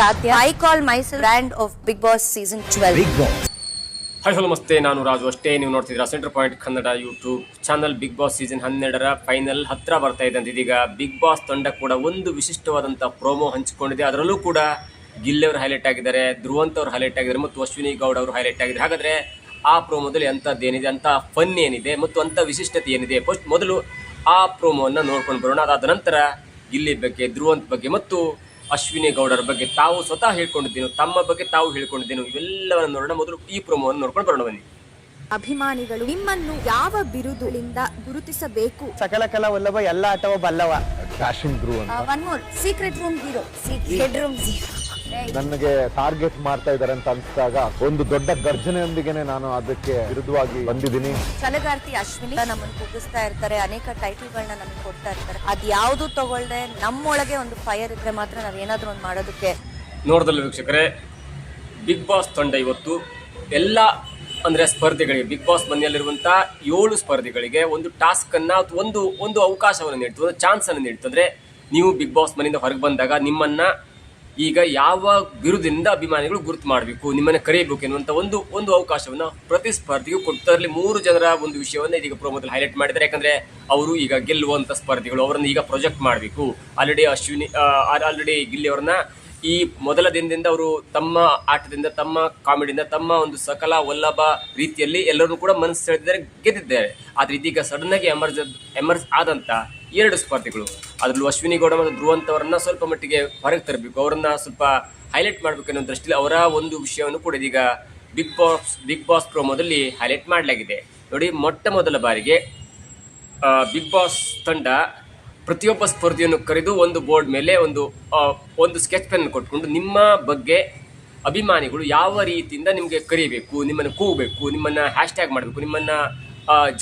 ಸಾಧ್ಯ I call myself brand of Bigg Boss season twelve Bigg Boss hi hello ನಮಸ್ತೆ. ನಾನು ರಾಜು ಅಷ್ಟೇ. ನೀವು ನೋಡ್ತಿದ್ದೀರಾ centre point Kannada YouTube channel Bigg Boss season ಹನ್ನೆರಡರ ಫೈನಲ್ ಹತ್ತಿರ ಬರ್ತಾ ಇದೆ ಅಂತ ಇದೀಗ ಬಿಗ್ ಬಾಸ್ ತಂಡ ಕೂಡ ಒಂದು ವಿಶಿಷ್ಟವಾದಂಥ ಪ್ರೋಮೋ ಹಂಚಿಕೊಂಡಿದೆ. ಅದರಲ್ಲೂ ಕೂಡ ಗಿಲ್ಲಿ ಅವರು ಹೈಲೈಟ್ ಆಗಿದ್ದಾರೆ ಧ್ರುವಂತ್ ಅವರು ಹೈಲೈಟ್ ಆಗಿದ್ದಾರೆ ಮತ್ತು ಅಶ್ವಿನಿ ಗೌಡ್ ಅವರು ಹೈಲೈಟ್ ಆಗಿದ್ದಾರೆ. ಹಾಗಾದ್ರೆ ಆ ಪ್ರೋಮೋದಲ್ಲಿ ಅಂಥದ್ದು ಏನಿದೆ ಅಂತ ಫನ್ ಏನಿದೆ ಮತ್ತು ಅಂಥ ವಿಶಿಷ್ಟತೆ ಏನಿದೆ? ಫಸ್ಟ್ ಮೊದಲು ಆ ಪ್ರೋಮೋವನ್ನು ನೋಡ್ಕೊಂಡು ಬರೋಣ. ಅದಾದ ನಂತರ ಗಿಲ್ಲಿ ಬಗ್ಗೆ ಧ್ರುವಂತ್ ಬಗ್ಗೆ ಮತ್ತು ಅಶ್ವಿನಿ ಗೌಡರ ಬಗ್ಗೆ ತಾವು ಸ್ವತಃ ಹೇಳ್ಕೊಂಡಿದ್ದೇನು ತಮ್ಮ ಬಗ್ಗೆ ತಾವು ಹೇಳ್ಕೊಂಡಿದ್ದೇನು ಇವೆಲ್ಲವನ್ನು ನೋಡೋಣ. ಮೊದಲು ಈ ಪ್ರೋಮೋವನ್ನು ನೋಡ್ಕೊಂಡು ಬರೋಣ ಬನ್ನಿ. ಅಭಿಮಾನಿಗಳು ನಿಮ್ಮನ್ನು ಯಾವ ಬಿರುದುಗಳಿಂದ ಗುರುತಿಸಬೇಕು? ಸಕಲ ಕಲ ವಲ್ಲಭ ಎಲ್ಲ ಅಥವಾ ಬಲ್ಲವ. Fashion ಗ್ರೂ one more secret room zero secret room zero ನನಗೆ ಟಾರ್ಗೆಟ್ ಮಾಡ್ತಾ ಇದ್ದಾರೆ ಅಂತ ಅನ್ಸಿದಾಗ ಒಂದು ದೊಡ್ಡ ಗರ್ಜನೆಯೊಂದಿಗೆ ನಾನು ಅದಕ್ಕೆ ವಿರುದ್ಧವಾಗಿ ಬಂದಿದ್ದೀನಿ. ಛಲಗಾರ್ತಿ ಅಶ್ವಿನಿ ನಮ್ಮನ್ನು ಕುಗ್ಗಿಸ್ತಾ ಇರ್ತಾರೆ. ಅನೇಕ ಟೈಟಲ್ಗಳನ್ನ ನಮಗೆ ಕೊಡ್ತಾ ಇರ್ತಾರೆ. ಅದ್ ಯಾವ್ದು ತಗೊಳ್ದೆ ನಮ್ಮೊಳಗೆ ಒಂದು ಫೈರ್ ಇದ್ರೆ ಮಾತ್ರ ನಾವ್ ಏನಾದ್ರೂ ಒಂದು ಮಾಡೋದಕ್ಕೆ ನೋಡಿದಲ್ಲ ವೀಕ್ಷಕರೇ ಬಿಗ್ ಬಾಸ್ ತಂಡ ಇವತ್ತು ಎಲ್ಲ ಅಂದರೆ ಸ್ಪರ್ಧೆಗಳಿಗೆ ಬಿಗ್ ಬಾಸ್ ಮನೆಯಲ್ಲಿರುವಂಥ ಏಳು ಸ್ಪರ್ಧಿಗಳಿಗೆ ಒಂದು ಟಾಸ್ಕನ್ನು ಅಥವಾ ಒಂದು ಒಂದು ಅವಕಾಶವನ್ನು ನೀಡ್ತು ಒಂದು ಚಾನ್ಸನ್ನು ನೀಡ್ತು. ಅಂದರೆ ನೀವು ಬಿಗ್ ಬಾಸ್ ಮನೆಯಿಂದ ಹೊರಗೆ ಬಂದಾಗ ನಿಮ್ಮನ್ನು ಈಗ ಯಾವ ಬಿರುದಿಂದ ಅಭಿಮಾನಿಗಳು ಗುರುತು ಮಾಡಬೇಕು, ನಿಮ್ಮನ್ನು ಕರೆಯಬೇಕು ಎನ್ನುವಂಥ ಒಂದು ಒಂದು ಅವಕಾಶವನ್ನು ಪ್ರತಿಸ್ಪರ್ಧಿಗೂ ಕೊಡ್ತಾರಲ್ಲಿ ಮೂರು ಜನರ ಒಂದು ವಿಷಯವನ್ನು ಇದೀಗ ಪ್ರೋಮೋದಲ್ಲಿ ಹೈಲೈಟ್ ಮಾಡಿದ್ದಾರೆ. ಯಾಕಂದರೆ ಅವರು ಈಗ ಗೆಲ್ಲುವಂಥ ಸ್ಪರ್ಧಿಗಳು, ಅವರನ್ನು ಈಗ ಪ್ರೊಜೆಕ್ಟ್ ಮಾಡಬೇಕು. ಆಲ್ರೆಡಿ ಅಶ್ವಿನಿ ಆಲ್ರೆಡಿ ಗಿಲ್ಲಿ ಅವ್ರನ್ನ ಈ ಮೊದಲ ದಿನದಿಂದ ಅವರು ತಮ್ಮ ಆಟದಿಂದ, ತಮ್ಮ ಕಾಮಿಡಿಯಿಂದ, ತಮ್ಮ ಒಂದು ಸಕಲ ವಲ್ಲಭ ರೀತಿಯಲ್ಲಿ ಎಲ್ಲರೂ ಕೂಡ ಮನಸ್ಸು ಸೆಳೆದಿದ್ದಾರೆ, ಗೆದ್ದಿದ್ದಾರೆ. ಆದರೆ ಇದೀಗ ಸಡನ್ ಆಗಿ ಎಮರ್ಜ್ ಎಮರ್ಜ್ ಆದಂತ ಎರಡು ಸ್ಪರ್ಧಿಗಳು. ಅದರಲ್ಲೂ ಅಶ್ವಿನಿ ಗೌಡ ಮತ್ತು ಧ್ರುವಂತವರನ್ನ ಸ್ವಲ್ಪ ಮಟ್ಟಿಗೆ ಹೊರಗೆ ತರಬೇಕು. ಅವರನ್ನ ಸ್ವಲ್ಪ ಹೈಲೈಟ್ ಮಾಡಬೇಕು ಅನ್ನೋ ದೃಷ್ಟಿಯಲ್ಲಿ ಅವರ ಒಂದು ವಿಷಯವನ್ನು ಕೂಡ ಇದೀಗ ಬಿಗ್ ಬಾಸ್ ಬಿಗ್ ಬಾಸ್ ಪ್ರೋಮೋದಲ್ಲಿ ಹೈಲೈಟ್ ಮಾಡಲಾಗಿದೆ. ನೋಡಿ, ಮೊಟ್ಟ ಮೊದಲ ಬಾರಿಗೆ ಬಿಗ್ ಬಾಸ್ ತಂಡ ಪ್ರತಿಯೊಬ್ಬ ಸ್ಪರ್ಧಿಯನ್ನು ಕರೆದು ಒಂದು ಬೋರ್ಡ್ ಮೇಲೆ ಒಂದು ಒಂದು ಸ್ಕೆಚ್ ಪೆನ್ ಕೊಟ್ಕೊಂಡು ನಿಮ್ಮ ಬಗ್ಗೆ ಅಭಿಮಾನಿಗಳು ಯಾವ ರೀತಿಯಿಂದ ನಿಮಗೆ ಕರಿಬೇಕು, ನಿಮ್ಮನ್ನು ಕೂಗಬೇಕು, ನಿಮ್ಮನ್ನು ಹ್ಯಾಶ್ ಟ್ಯಾಗ್ ಮಾಡಬೇಕು, ನಿಮ್ಮನ್ನು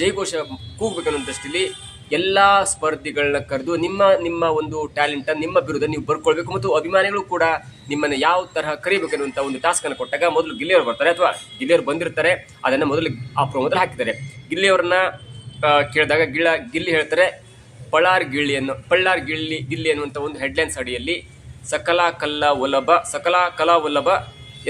ಜೈಘೋಷ ಕೂಗಬೇಕು ಅನ್ನೋ ದೃಷ್ಟಿಯಲ್ಲಿ ಎಲ್ಲ ಸ್ಪರ್ಧಿಗಳನ್ನ ಕರೆದು ನಿಮ್ಮ ನಿಮ್ಮ ಒಂದು ಟ್ಯಾಲೆಂಟನ್ನು ನಿಮ್ಮ ವಿರುದ್ಧ ನೀವು ಬರ್ಕೊಳ್ಬೇಕು ಮತ್ತು ಅಭಿಮಾನಿಗಳು ಕೂಡ ನಿಮ್ಮನ್ನು ಯಾವ ತರಹ ಕರಿಬೇಕು ಅನ್ನುವಂಥ ಒಂದು ಟಾಸ್ಕನ್ನು ಕೊಟ್ಟಾಗ ಮೊದಲು ಗಿಲ್ಲಿಯವರು ಬರ್ತಾರೆ ಅಥವಾ ಗಿಲ್ಲಿಯವರು ಬಂದಿರ್ತಾರೆ, ಅದನ್ನು ಮೊದಲು ಆ ಪ್ರೋಮದಲ್ಲಿ ಹಾಕಿದ್ದಾರೆ. ಗಿಲ್ಲಿಯವರನ್ನ ಕೇಳಿದಾಗ ಗಿಳ, ಗಿಲ್ಲಿ ಹೇಳ್ತಾರೆ ಪಳಾರ್ ಗಿಳ್ಳಿ ಅನ್ನೋ ಪಳ್ಳಾರ್ ಗಿಳ್ಳಿ ಗಿಲ್ಲಿ ಅನ್ನುವಂಥ ಒಂದು ಹೆಡ್ಲೈನ್ಸ್ ಅಡಿಯಲ್ಲಿ ಸಕಲ ಕಲ್ಲ ಒಲಭ ಸಕಲ ಕಲಾ ಒಲಭ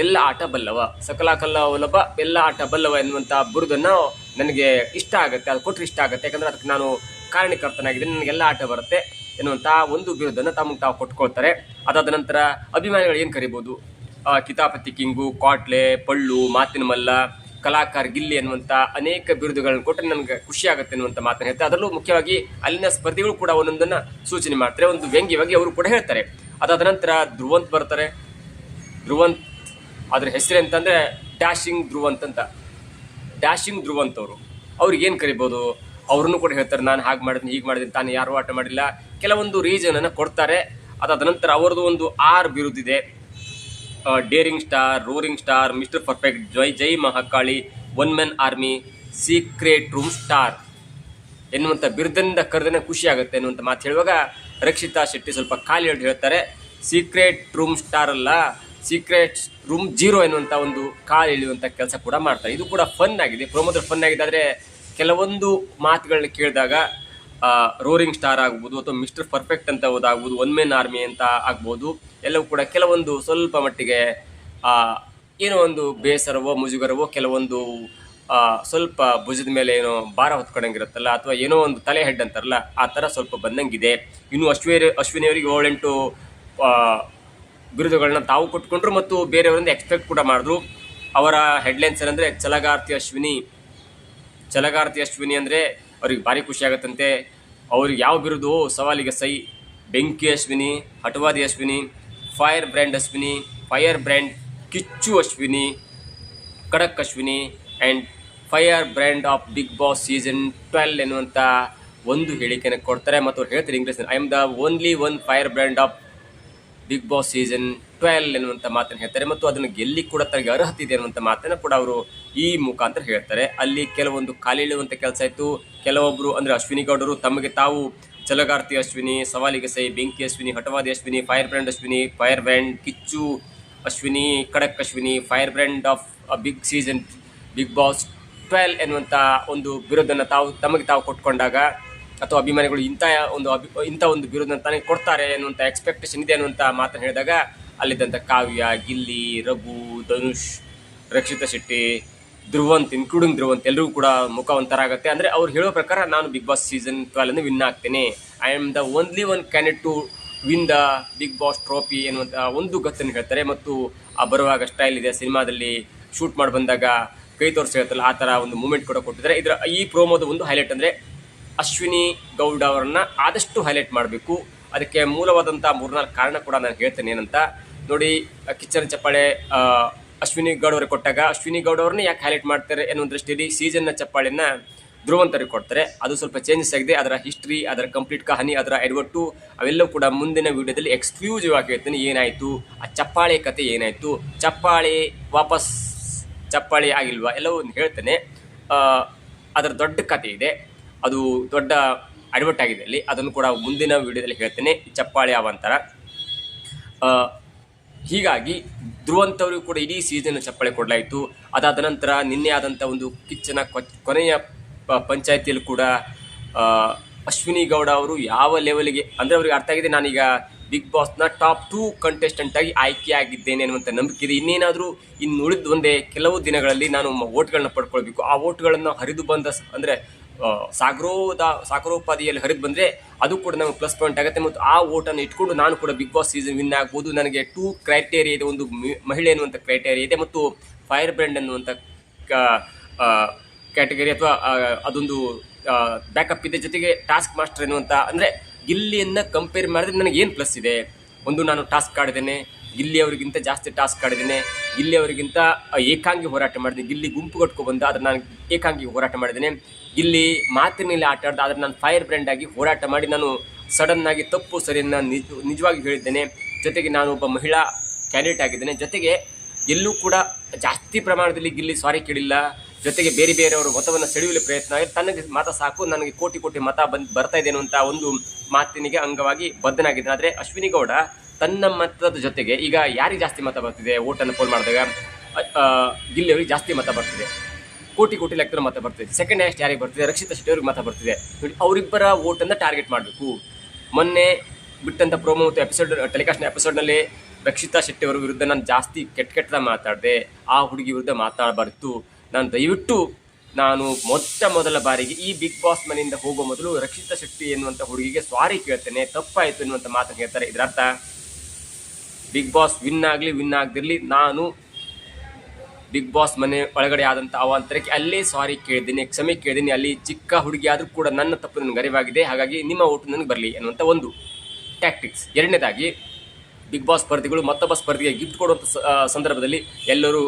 ಎಲ್ಲ ಆಟ ಬಲ್ಲವ. ಸಕಲ ಕಲ್ಲ ಒಲಭ ಎಲ್ಲ ಆಟ ಬಲ್ಲವ ಎನ್ನುವಂಥ ಬುರುದನ್ನು ನನಗೆ ಇಷ್ಟ ಆಗುತ್ತೆ, ಅದು ಕೊಟ್ಟರೆ ಇಷ್ಟ ಆಗುತ್ತೆ, ಯಾಕಂದರೆ ಅದಕ್ಕೆ ನಾನು ಕಾರಣಕರ್ತನಾಗಿದ್ದೀನಿ, ನನಗೆಲ್ಲ ಆಟ ಬರುತ್ತೆ ಎನ್ನುವಂಥ ಒಂದು ಬಿರುದನ್ನು ತಮಗೆ ತಾವು ಕೊಟ್ಕೊಳ್ತಾರೆ. ಅದಾದ ನಂತರ ಅಭಿಮಾನಿಗಳು ಏನು ಕರಿಬೋದು? ಕಿತಾಪತಿ ಕಿಂಗು, ಕಾಟ್ಲೆ, ಪಳ್ಳು, ಮಾತಿನ ಮಲ್ಲ ಕಲಾಕಾರ ಗಿಲ್ಲಿ ಅನ್ನುವಂಥ ಅನೇಕ ಬಿರುದುಗಳನ್ನು ಕೊಟ್ಟರೆ ನನಗೆ ಖುಷಿ ಆಗುತ್ತೆ ಅನ್ನುವಂಥ ಮಾತನ್ನು ಹೇಳ್ತಾರೆ. ಅದರಲ್ಲೂ ಮುಖ್ಯವಾಗಿ ಅಲ್ಲಿನ ಸ್ಪರ್ಧಿಗಳು ಕೂಡ ಒಂದೊಂದನ್ನು ಸೂಚನೆ ಮಾಡ್ತಾರೆ. ಒಂದು ವ್ಯಂಗ್ಯವಾಗಿ ಅವರು ಕೂಡ ಹೇಳ್ತಾರೆ. ಅದಾದ ನಂತರ ಧ್ರುವಂತ್ ಬರ್ತಾರೆ. ಧ್ರುವಂತ್ ಅದ್ರ ಹೆಸರು ಅಂತಂದರೆ ಡ್ಯಾಶಿಂಗ್ ಧ್ರುವಂತ್ ಅಂತ. ಡ್ಯಾಶಿಂಗ್ ಧ್ರುವಂತ್ ಅವರು. ಅವ್ರಿಗೆ ಏನು ಕರಿಬೋದು? ಅವ್ರನ್ನು ಕೂಡ ಹೇಳ್ತಾರೆ, ನಾನು ಹಾಗೆ ಮಾಡಿದ್ದೀನಿ ಹೀಗೆ ಮಾಡಿದ್ದೀನಿ ತಾನು ಯಾರು ಆಟ ಮಾಡಿಲ್ಲ. ಕೆಲವೊಂದು ರೀಸನನ್ನು ಕೊಡ್ತಾರೆ. ಅದಾದ ನಂತರ ಅವರದ್ದು ಒಂದು ಆರ್ ಬಿರುದಿದೆ. Daring star roaring star mister perfect ಜೈ ಜೈ Mahakali one man army secret room star ಎನ್ನುವಂಥ ಬಿರುದಿಂದ ಕರೆದೇ ಖುಷಿ ಆಗುತ್ತೆ ಎನ್ನುವಂಥ ಮಾತು ಹೇಳುವಾಗ ರಕ್ಷಿತಾ ಶೆಟ್ಟಿ ಸ್ವಲ್ಪ ಖಾಲಿ ಹೇಳಿ ಹೇಳ್ತಾರೆ ಸೀಕ್ರೆಟ್ ರೂಮ್ ಸ್ಟಾರ್ ಅಲ್ಲ ಸೀಕ್ರೆಟ್ ರೂಮ್ ಜೀರೋ ಎನ್ನುವಂಥ ಒಂದು ಕಾಲು ಎಳೆಯುವಂಥ ಕೆಲಸ ಕೂಡ ಮಾಡ್ತಾರೆ. ಇದು ಕೂಡ ಫನ್ ಆಗಿದೆ. ಪ್ರೋಮೋದಲ್ಲಿ ಫನ್ ಆಗಿದೆ ಆದರೆ ಕೆಲವೊಂದು ಮಾತುಗಳನ್ನ ಕೇಳಿದಾಗ ರೋರಿಂಗ್ ಸ್ಟಾರ್ ಆಗ್ಬೋದು ಅಥವಾ ಮಿಸ್ಟರ್ ಪರ್ಫೆಕ್ಟ್ ಅಂತ ಓದಾಗ್ಬೋದು ಒನ್ ಮೆನ್ ಆರ್ಮಿ ಅಂತ ಆಗ್ಬೋದು. ಎಲ್ಲವೂ ಕೂಡ ಕೆಲವೊಂದು ಸ್ವಲ್ಪ ಮಟ್ಟಿಗೆ ಏನೋ ಒಂದು ಬೇಸರವೋ, ಮುಜುಗರವೋ, ಕೆಲವೊಂದು ಸ್ವಲ್ಪ ಭುಜದ ಮೇಲೆ ಏನೋ ಭಾರ ಹೊತ್ಕೊಂಡಂಗಿರುತ್ತಲ್ಲ, ಅಥವಾ ಏನೋ ಒಂದು ತಲೆ ಹೆಡ್ ಅಂತಾರಲ್ಲ, ಆ ಥರ ಸ್ವಲ್ಪ ಬಂದಂಗಿದೆ. ಇನ್ನು ಅಶ್ವಿನಿ ಅಶ್ವಿನಿಯವರಿಗೆ ಏಳೆಂಟು ಬಿರುದುಗಳನ್ನ ತಾವು ಕೊಟ್ಕೊಂಡ್ರು ಮತ್ತು ಬೇರೆಯವರಿಂದ ಎಕ್ಸ್ಪೆಕ್ಟ್ ಕೂಡ ಮಾಡಿದ್ರು. ಅವರ ಹೆಡ್ಲೈನ್ಸ್ ಏನಂದರೆ, ಚಲಗಾರ್ತಿ ಅಶ್ವಿನಿ ಚಲಗಾರ್ತಿ ಅಶ್ವಿನಿ ಅಂದರೆ ಅವ್ರಿಗೆ ಭಾರಿ ಖುಷಿ ಆಗುತ್ತಂತೆ. ಅವ್ರಿಗೆ ಯಾವ ಬಿರುದು ಸವಾಲಿಗೆ ಸೈ ಬೆಂಕಿ Ashwini, ಹಟವಾದಿ Ashwini, fire brand Ashwini, fire brand ಕಿಚ್ಚು ಅಶ್ವಿನಿ ಖಡಕ್ Ashwini and fire brand of Bigg Boss season twelve ಎನ್ನುವಂಥ ಒಂದು ಹೇಳಿಕೆಯನ್ನು ಕೊಡ್ತಾರೆ. ಮತ್ತು ಅವ್ರು ಹೇಳ್ತಾರೆ English I am the only one fire brand of Bigg Boss season twelve ಎನ್ನುವಂಥ ಮಾತನ್ನು ಹೇಳ್ತಾರೆ ಮತ್ತು ಅದನ್ನು ಗೆಲ್ಲಿ ಕೂಡ ತನಗೆ ಅರ್ಹತೆ ಇದೆ ಅನ್ನುವಂಥ ಮಾತನ್ನು ಕೂಡ ಅವರು ಈ ಮುಖಾಂತರ ಹೇಳ್ತಾರೆ. ಅಲ್ಲಿ ಕೆಲವೊಂದು ಖಾಲಿ ಇಳುವಂಥ ಕೆಲಸ ಇತ್ತು. ಕೆಲವೊಬ್ಬರು ಅಂದರೆ ಅಶ್ವಿನಿ ಗೌಡರು ತಮಗೆ ತಾವು ಚಲಗಾರ್ತಿ ಅಶ್ವಿನಿ, ಸವಾಲಿಗೆ ಸೈ, ಬೆಂಕಿ Ashwini, ಹಟವಾದಿ Ashwini fire brand Ashwini fire brand ಕಿಚ್ಚು ಅಶ್ವಿನಿ ಖಡಕ್ Ashwini fire brand of Bigg season Bigg Boss twelve ಎನ್ನುವಂಥ ಒಂದು ಬಿರುದನ್ನು ತಾವು ತಮಗೆ ತಾವು ಕೊಟ್ಕೊಂಡಾಗ ಅಥವಾ ಅಭಿಮಾನಿಗಳು ಇಂಥ ಒಂದು ಅಭಿ, ಇಂಥ ಒಂದು ಬಿರುದನ್ನು ತಾನೇ ಕೊಡ್ತಾರೆ ಅನ್ನುವಂಥ ಎಕ್ಸ್ಪೆಕ್ಟೇಷನ್ ಇದೆ ಅನ್ನುವಂಥ ಮಾತನ್ನು ಹೇಳಿದಾಗ ಅಲ್ಲಿದ್ದಂಥ ಕಾವ್ಯ, ಗಿಲ್ಲಿ, ರಘು, ಧನುಷ್, ರಕ್ಷಿತಾ ಶೆಟ್ಟಿ, ಧ್ರುವಂತ್ ಇನ್ಕ್ಲೂಡಿಂಗ್ ಧ್ರುವಂತ್ ಎಲ್ಲರೂ ಕೂಡ ಮುಖವಂತರ ಆಗುತ್ತೆ ಅಂದರೆ ಅವ್ರು ಹೇಳೋ ಪ್ರಕಾರ ನಾನು ಬಿಗ್ ಬಾಸ್ ಸೀಸನ್ ಟ್ವೆಲ್ನ win ಆಗ್ತೇನೆ. I am the only one candidate to win the Bigg Boss trophy ಎನ್ನುವಂಥ ಒಂದು ಗತ್ತನ್ನು ಹೇಳ್ತಾರೆ. ಮತ್ತು ಆ ಬರುವಾಗ ಸ್ಟೈಲ್ ಇದೆ. ಸಿನಿಮಾದಲ್ಲಿ ಶೂಟ್ ಮಾಡಿ ಬಂದಾಗ ಕೈ ತೋರಿಸಿ ಹೇಳ್ತಲ್ಲ ಆ ಥರ ಒಂದು ಮೂಮೆಂಟ್ ಕೂಡ ಕೊಟ್ಟಿದ್ದಾರೆ. ಇದರ ಈ ಪ್ರೋಮೋದ ಒಂದು ಹೈಲೈಟ್ ಅಂದರೆ ಅಶ್ವಿನಿ ಗೌಡ ಅವರನ್ನ ಆದಷ್ಟು ಹೈಲೈಟ್ ಮಾಡಬೇಕು. ಅದಕ್ಕೆ ಮೂಲವಾದಂಥ ಮೂರ್ನಾಲ್ಕು ಕಾರಣ ಕೂಡ ನಾನು ಹೇಳ್ತೇನೆ ಏನಂತ. ನೋಡಿ, ಕಿಚ್ಚನ್ ಚಪ್ಪಾಳೆ ಅಶ್ವಿನಿ ಗೌಡ ಅವರಿಗೆ ಕೊಟ್ಟಾಗ ಅಶ್ವಿನಿ ಗೌಡ ಅವ್ರನ್ನ ಯಾಕೆ ಹೈಲೈಟ್ ಮಾಡ್ತಾರೆ ಎನ್ನುವ ದೃಷ್ಟಿಯಲ್ಲಿ ಸೀಸನ್ನ ಚಪ್ಪಾಳೆನ ಧ್ರುವಂತರಿಗೆ ಕೊಡ್ತಾರೆ. ಅದು ಸ್ವಲ್ಪ ಚೇಂಜಸ್ ಆಗಿದೆ. ಅದರ ಹಿಸ್ಟ್ರಿ ಅದರ ಕಂಪ್ಲೀಟ್ ಕಹನಿ, ಅದರ ಎಡವಟ್ಟು ಅವೆಲ್ಲವೂ ಕೂಡ ಮುಂದಿನ ವಿಡಿಯೋದಲ್ಲಿ ಎಕ್ಸ್ಕ್ಲೂಸಿವ್ ಆಗಿ ಹೇಳ್ತೀನಿ. ಏನಾಯಿತು? ಆ ಚಪ್ಪಾಳೆ ಕತೆ ಏನಾಯಿತು? ಚಪ್ಪಾಳೆ ವಾಪಸ್, ಚಪ್ಪಾಳೆ ಆಗಿಲ್ವಾ? ಎಲ್ಲವೂ ಹೇಳ್ತೇನೆ. ಅದರ ದೊಡ್ಡ ಕತೆ ಇದೆ. ಅದು ದೊಡ್ಡ ಅಡ್ವರ್ಟ್ ಆಗಿದೆ ಅಲ್ಲಿ. ಅದನ್ನು ಕೂಡ ಮುಂದಿನ ವಿಡಿಯೋದಲ್ಲಿ ಹೇಳ್ತೇನೆ. ಚಪ್ಪಾಳೆ ಅವಂತರ ಹೀಗಾಗಿ ಧ್ರುವಂತವರಿಗೂ ಕೂಡ ಇಡೀ ಸೀಸನ್ ಚಪ್ಪಾಳೆ ಕೊಡಲಾಯಿತು. ಅದಾದ ನಂತರ ನಿನ್ನೆ ಆದಂಥ ಒಂದು ಕಿಚ್ಚನ ಕೊಚ್- ಕೊನೆಯ ಪಂಚಾಯತಿಯಲ್ಲಿ ಕೂಡ ಅಶ್ವಿನಿ ಗೌಡ ಅವರು ಯಾವ ಲೆವೆಲ್ಗೆ ಅಂದರೆ ಅವ್ರಿಗೆ ಅರ್ಥ ಆಗಿದೆ, ನಾನೀಗ ಬಿಗ್ ಬಾಸ್ನ ಟಾಪ್ ಟೂ ಕಂಟೆಸ್ಟೆಂಟ್ ಆಗಿ ಆಯ್ಕೆಯಾಗಿದ್ದೇನೆ ಅನ್ನುವಂಥ ನಂಬಿಕೆ ಇದೆ. ಇನ್ನೇನಾದರೂ ಇನ್ನು ಉಳಿದ ಒಂದೇ ಕೆಲವು ದಿನಗಳಲ್ಲಿ ನಾನು ಓಟ್ಗಳನ್ನ ಪಡ್ಕೊಳ್ಬೇಕು. ಆ ಓಟ್ಗಳನ್ನು ಹರಿದು ಬಂದ ಅಂದರೆ ಸಾಗರೋದ, ಸಾಗರೋಪಾದಿಯಲ್ಲಿ ಹರಿದು ಬಂದರೆ ಅದು ಕೂಡ ನಮಗೆ ಪ್ಲಸ್ ಪಾಯಿಂಟ್ ಆಗುತ್ತೆ. ಮತ್ತು ಆ ಓಟನ್ನು ಇಟ್ಕೊಂಡು ನಾನು ಕೂಡ ಬಿಗ್ ಬಾಸ್ ಸೀಸನ್ ವಿನ್ ಆಗ್ಬೋದು. ನನಗೆ ಟೂ ಕ್ರೈಟೇರಿಯಾ ಇದೆ. ಒಂದು ಮಹಿಳೆ ಅನ್ನುವಂಥ ಕ್ರೈಟೇರಿಯಾ ಇದೆ. ಮತ್ತು ಫೈರ್ ಬ್ರ್ಯಾಂಡ್ ಅನ್ನುವಂಥ ಕ್ಯಾಟಗರಿ ಅಥವಾ ಅದೊಂದು ಬ್ಯಾಕಪ್ ಇದೆ. ಜೊತೆಗೆ ಟಾಸ್ಕ್ ಮಾಸ್ಟರ್ ಎನ್ನುವಂಥ, ಅಂದರೆ ಗಿಲ್ಲಿಯನ್ನು ಕಂಪೇರ್ ಮಾಡಿದ್ರೆ ನನಗೆ ಏನು ಪ್ಲಸ್ ಇದೆ? ಒಂದು ನಾನು ಟಾಸ್ಕ್ ಆಡಿದ್ದೇನೆ. ಗಿಲ್ಲಿ ಅವರಿಗಿಂತ ಜಾಸ್ತಿ ಟಾಸ್ಕ್ ಆಡಿದ್ದೇನೆ ಗಿಲ್ಲಿ ಅವರಿಗಿಂತ ಏಕಾಂಗಿ ಹೋರಾಟ ಮಾಡಿದೆ ಗಿಲ್ಲಿ ಗುಂಪು ಕಟ್ಕೊ ಬಂದ ಆದರೆ ನಾನು ಏಕಾಂಗಿ ಹೋರಾಟ ಮಾಡಿದ್ದೇನೆ. ಗಿಲ್ಲಿ ಮಾತಿನಲ್ಲಿ ಆಟ ಆಡ್ದೆ, ಆದರೆ ನಾನು ಫೈರ್ ಬ್ರ್ಯಾಂಡ್ ಆಗಿ ಹೋರಾಟ ಮಾಡಿ ನಾನು ಸಡನ್ ಆಗಿ ತಪ್ಪು ಸರಿಯನ್ನು ನಿಜ, ನಿಜವಾಗಿ ಹೇಳಿದ್ದೇನೆ. ಜೊತೆಗೆ ನಾನು ಒಬ್ಬ ಮಹಿಳಾ ಕ್ಯಾಂಡಿಡೇಟ್ ಆಗಿದ್ದೇನೆ. ಜೊತೆಗೆ ಎಲ್ಲೂ ಕೂಡ ಜಾಸ್ತಿ ಪ್ರಮಾಣದಲ್ಲಿ ಗಿಲ್ಲಿ ಸಾರಿ ಕೇಳಿಲ್ಲ. ಜೊತೆಗೆ ಬೇರೆ ಬೇರೆಯವರು ಮತವನ್ನು ಸೆಳೆಯಲು ಪ್ರಯತ್ನ ಆಗಿ ತನಗೆ ಮತ ಸಾಕು, ನನಗೆ ಕೋಟಿ ಕೋಟಿ ಮತ ಬಂದು, ಬರ್ತಾ ಇದೆ ಅಂತ ಒಂದು ಮಾತಿನಿಗೆ ಅಂಗವಾಗಿ ಬದ್ಧನಾಗಿದ್ದಾನೆ. ಆದರೆ ಅಶ್ವಿನಿ ಗೌಡ ತನ್ನ ಮತದ ಜೊತೆಗೆ ಈಗ ಯಾರಿಗೆ ಜಾಸ್ತಿ ಮತ ಬರ್ತಿದೆ? ಓಟನ್ನು ಪೋಲ್ ಮಾಡಿದಾಗ ಆ, ಗಿಲ್ಲಿ ಅವರಿಗೆ ಜಾಸ್ತಿ ಮತ ಬರ್ತಿದೆ. ಕೋಟಿ ಕೋಟಿ ಲೆಕ್ಕದ ಮತ ಬರ್ತಿದೆ. ಸೆಕೆಂಡ್ ಹ್ಯಾಸ್ಟ್ ಯಾರಿಗೆ ಬರ್ತಿದೆ? ರಕ್ಷಿತಾ ಶೆಟ್ಟಿ ಅವ್ರಿಗೆ ಮತ ಬರ್ತಿದೆ. ನೋಡಿ ಅವರಿಬ್ಬರ ಓಟನ್ನು ಟಾರ್ಗೆಟ್ ಮಾಡಬೇಕು. ಮೊನ್ನೆ ಬಿಟ್ಟಂಥ ಪ್ರೋಮೋ ಮತ್ತು ಎಪಿಸೋಡ್ ಟೆಲಿಕಾಸ್ಟ್ನ ಎಪಿಸೋಡ್ನಲ್ಲಿ ರಕ್ಷಿತಾ ಶೆಟ್ಟಿ ಅವರ ವಿರುದ್ಧ ನಾನು ಜಾಸ್ತಿ ಕೆಟ್ಟ ಕೆಟ್ಟದ ಮಾತಾಡಿದೆ. ಆ ಹುಡುಗಿ ವಿರುದ್ಧ ಮಾತಾಡಬಾರ್ದು ನಾನು ದಯವಿಟ್ಟು ನಾನು ಮೊಟ್ಟ ಮೊದಲ ಬಾರಿಗೆ ಈ ಬಿಗ್ ಬಾಸ್ ಮನೆಯಿಂದ ಹೋಗೋ ಮೊದಲು ರಕ್ಷಿತಾ ಶೆಟ್ಟಿ ಎನ್ನುವಂಥ ಹುಡುಗಿಗೆ ಸ್ವಾರಿ ಕೇಳ್ತೇನೆ ತಪ್ಪಾಯಿತು ಎನ್ನುವಂಥ ಮಾತನ್ನು ಹೇಳ್ತಾರೆ. ಇದರ ಅರ್ಥ ಬಿಗ್ ಬಾಸ್ ವಿನ್ ಆಗಲಿ ವಿನ್ ಆಗದಿರಲಿ, ನಾನು ಬಿಗ್ ಬಾಸ್ ಮನೆ ಒಳಗಡೆ ಆದಂಥ ಅವಾಂತರಕ್ಕೆ ಅಲ್ಲೇ ಸಾರಿ ಕೇಳಿದ್ದೀನಿ ಕ್ಷಮೆ ಕೇಳಿದ್ದೀನಿ ಅಲ್ಲಿ ಚಿಕ್ಕ ಹುಡುಗಿ ಆದರೂ ಕೂಡ ನನ್ನ ತಪ್ಪು ನನಗೆ ಅರಿವಾಗಿದೆ. ಹಾಗಾಗಿ ನಿಮ್ಮ ಓಟು ನನಗೆ ಬರಲಿ ಅನ್ನುವಂಥ ಒಂದು ಟ್ಯಾಕ್ಟಿಕ್ಸ್ ಎರಡನೇದಾಗಿ ಬಿಗ್ ಬಾಸ್ ಸ್ಪರ್ಧಿಗಳು ಮತ್ತೊಬ್ಬ ಸ್ಪರ್ಧಿಗೆ ಗಿಫ್ಟ್ ಕೊಡುವಂಥ ಸಂದರ್ಭದಲ್ಲಿ ಎಲ್ಲರೂ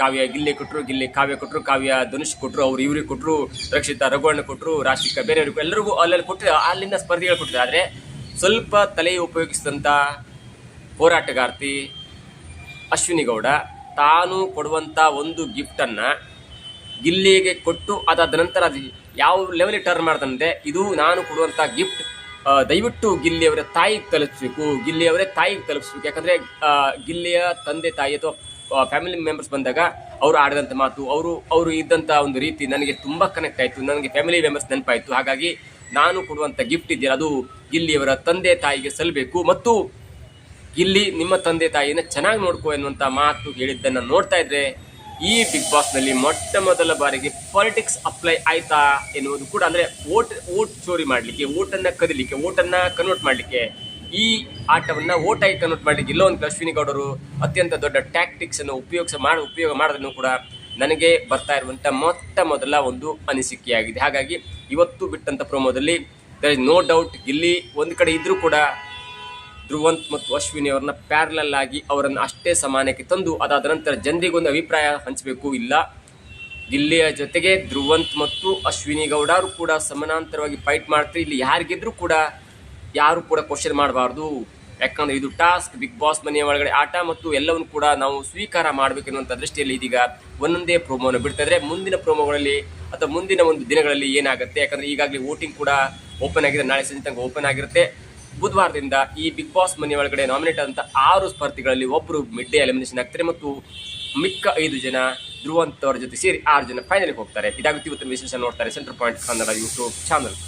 ಕಾವ್ಯ ಗಿಲ್ಲೆ ಕೊಟ್ಟರು ಗಿಲ್ಲೆ ಕಾವ್ಯ ಕೊಟ್ಟರು ಕಾವ್ಯ ಧನುಷ್ ಕೊಟ್ಟರು ಅವರು ಇವರಿಗೆ ಕೊಟ್ಟರು ರಕ್ಷಿತ ರಘುವಣ್ಣ ಕೊಟ್ಟರು ರಾಶಿಕಾ ಬೇರೆಯವ್ರಿಗೂ ಎಲ್ಲರಿಗೂ ಅಲ್ಲೆಲ್ಲಿ ಕೊಟ್ಟರೆ ಅಲ್ಲಿಂದ ಸ್ಪರ್ಧಿಗಳು ಕೊಟ್ಟರು ಆದರೆ ಸ್ವಲ್ಪ ತಲೆ ಉಪಯೋಗಿಸಿದಂಥ ಹೋರಾಟಗಾರ್ತಿ ಅಶ್ವಿನಿ ಗೌಡ ತಾನು ಕೊಡುವಂಥ ಒಂದು ಗಿಫ್ಟನ್ನು ಗಿಲ್ಲಿಗೆ ಕೊಟ್ಟು ಅದಾದ ನಂತರ ಅದು ಯಾವ ಲೆವೆಲಿಗೆ ಟರ್ನ್ ಮಾಡ್ದಂತೆ ಇದು ನಾನು ಕೊಡುವಂಥ ಗಿಫ್ಟ್ ದಯವಿಟ್ಟು ಗಿಲ್ಲಿಯವರ ತಾಯಿಗೆ ತಲುಪಿಸ್ಬೇಕು, ಗಿಲ್ಲಿಯವರೇ ತಾಯಿಗೆ ತಲುಪಿಸ್ಬೇಕು. ಯಾಕಂದರೆ ಗಿಲ್ಲಿಯ ತಂದೆ ತಾಯಿ ಅಥವಾ ಫ್ಯಾಮಿಲಿ ಮೆಂಬರ್ಸ್ ಬಂದಾಗ ಅವರು ಆಡಿದಂಥ ಮಾತು, ಅವರು ಅವರು ಇದ್ದಂಥ ಒಂದು ರೀತಿ ನನಗೆ ತುಂಬ ಕನೆಕ್ಟ್ ಆಯಿತು, ನನಗೆ ಫ್ಯಾಮಿಲಿ ಮೆಂಬರ್ಸ್ ನೆನಪಾಯಿತು. ಹಾಗಾಗಿ ನಾನು ಕೊಡುವಂಥ ಗಿಫ್ಟ್ ಇದೆಯಲ್ಲ, ಅದು ಗಿಲ್ಲಿಯವರ ತಂದೆ ತಾಯಿಗೆ ಸಲ್ಲಬೇಕು ಮತ್ತು ಇಲ್ಲಿ ನಿಮ್ಮ ತಂದೆ ತಾಯಿನ ಚೆನ್ನಾಗಿ ನೋಡ್ಕೋ ಎನ್ನುವಂಥ ಮಾತು ಹೇಳಿದ್ದನ್ನು ನೋಡ್ತಾ ಇದ್ರೆ ಈ ಬಿಗ್ ಬಾಸ್ನಲ್ಲಿ ಮೊಟ್ಟ ಮೊದಲ ಬಾರಿಗೆ ಪಾಲಿಟಿಕ್ಸ್ ಅಪ್ಲೈ ಆಯ್ತಾ ಎನ್ನುವುದು ಕೂಡ ಅಂದರೆ ಓಟ್ ಓಟ್ ಚೋರಿ ಮಾಡಲಿಕ್ಕೆ ಓಟನ್ನು ಕದಿಲಿಕ್ಕೆ ಓಟನ್ನು ಕನ್ವರ್ಟ್ ಮಾಡಲಿಕ್ಕೆ ಈ ಆಟವನ್ನು ಓಟಾಗಿ ಕನ್ವರ್ಟ್ ಮಾಡಲಿಕ್ಕೆ ಇಲ್ಲೋ ಒಂದು ಅಶ್ವಿನಿ ಗೌಡರು ಅತ್ಯಂತ ದೊಡ್ಡ ಟ್ಯಾಕ್ಟಿಕ್ಸ್ ಅನ್ನು ಉಪಯೋಗಿಸ ಮಾಡಿ, ಉಪಯೋಗ ಮಾಡೋದನ್ನು ಕೂಡ ನನಗೆ ಬರ್ತಾ ಇರುವಂಥ ಮೊಟ್ಟ ಮೊದಲ ಒಂದು ಅನಿಸಿಕೆಯಾಗಿದೆ. ಹಾಗಾಗಿ ಇವತ್ತು ಬಿಟ್ಟಂಥ ಪ್ರೊಮೋದಲ್ಲಿ ದರ್ ಇಸ್ ನೋ ಡೌಟ್ ಇಲ್ಲಿ ಒಂದು ಕಡೆ ಇದ್ದರೂ ಕೂಡ ಧ್ರುವಂತ್ ಮತ್ತು ಅಶ್ವಿನಿ ಅವರನ್ನ ಪ್ಯಾರಲಲ್ ಆಗಿ ಅವರನ್ನು ಅಷ್ಟೇ ಸಮಾನಕ್ಕೆ ತಂದು, ಅದಾದ ನಂತರ ಜನರಿಗೊಂದು ಅಭಿಪ್ರಾಯ ಹಂಚಬೇಕು ಇಲ್ಲ. ಇಲ್ಲಿಯ ಜೊತೆಗೆ ಧ್ರುವಂತ್ ಮತ್ತು ಅಶ್ವಿನಿ ಗೌಡರು ಕೂಡ ಸಮಾನಾಂತರವಾಗಿ ಫೈಟ್ ಮಾಡ್ತಾರೆ. ಇಲ್ಲಿ ಯಾರಿಗಿದ್ರೂ ಕೂಡ ಯಾರು ಕೂಡ ಕ್ವಶನ್ ಮಾಡಬಾರ್ದು. ಯಾಕಂದ್ರೆ ಇದು ಟಾಸ್ಕ್ ಬಿಗ್ ಬಾಸ್ ಮನೆಯ ಒಳಗಡೆ ಆಟ ಮತ್ತು ಎಲ್ಲವನ್ನು ಕೂಡ ನಾವು ಸ್ವೀಕಾರ ಮಾಡಬೇಕೆನ್ನುವಂಥ ದೃಷ್ಟಿಯಲ್ಲಿ ಇದೀಗ ಒಂದೊಂದೇ ಪ್ರೋಮೋವನ್ನು ಬಿಡ್ತಾಯಿದ್ರೆ ಮುಂದಿನ ಪ್ರೋಮೋಗಳಲ್ಲಿ ಅಥವಾ ಮುಂದಿನ ಒಂದು ದಿನಗಳಲ್ಲಿ ಏನಾಗುತ್ತೆ? ಯಾಕಂದ್ರೆ ಈಗಾಗಲೇ ವೋಟಿಂಗ್ ಕೂಡ ಓಪನ್ ಆಗಿದೆ. ನಾಳೆ ಸಂಜೆ ತನಕ ಓಪನ್ ಆಗಿರುತ್ತೆ. ಬುಧವಾರದಿಂದ ಈ ಬಿಗ್ ಬಾಸ್ ಮನೆ ಒಳಗಡೆ ನಾಮಿನೇಟ್ ಆದಂಥ ಆರು ಸ್ಪರ್ಧಿಗಳಲ್ಲಿ ಒಬ್ಬರು ಮಿಡ್ ಡೇ ಎಲಿಮಿನೇಷನ್ ಆಗ್ತಾರೆ ಮತ್ತು ಮಿಕ್ಕ ಐದು ಜನ ಧ್ರುವಂತ್ ಅವರ ಜೊತೆ ಸೇರಿ ಆರು ಜನ ಫೈನಲ್ಗೆ ಹೋಗ್ತಾರೆ. ಇದಾಗುತ್ತೆ ಇವತ್ತಿನ ವಿಶೇಷ ನೋಡ್ತಾರೆ centre point Kannada YouTube channel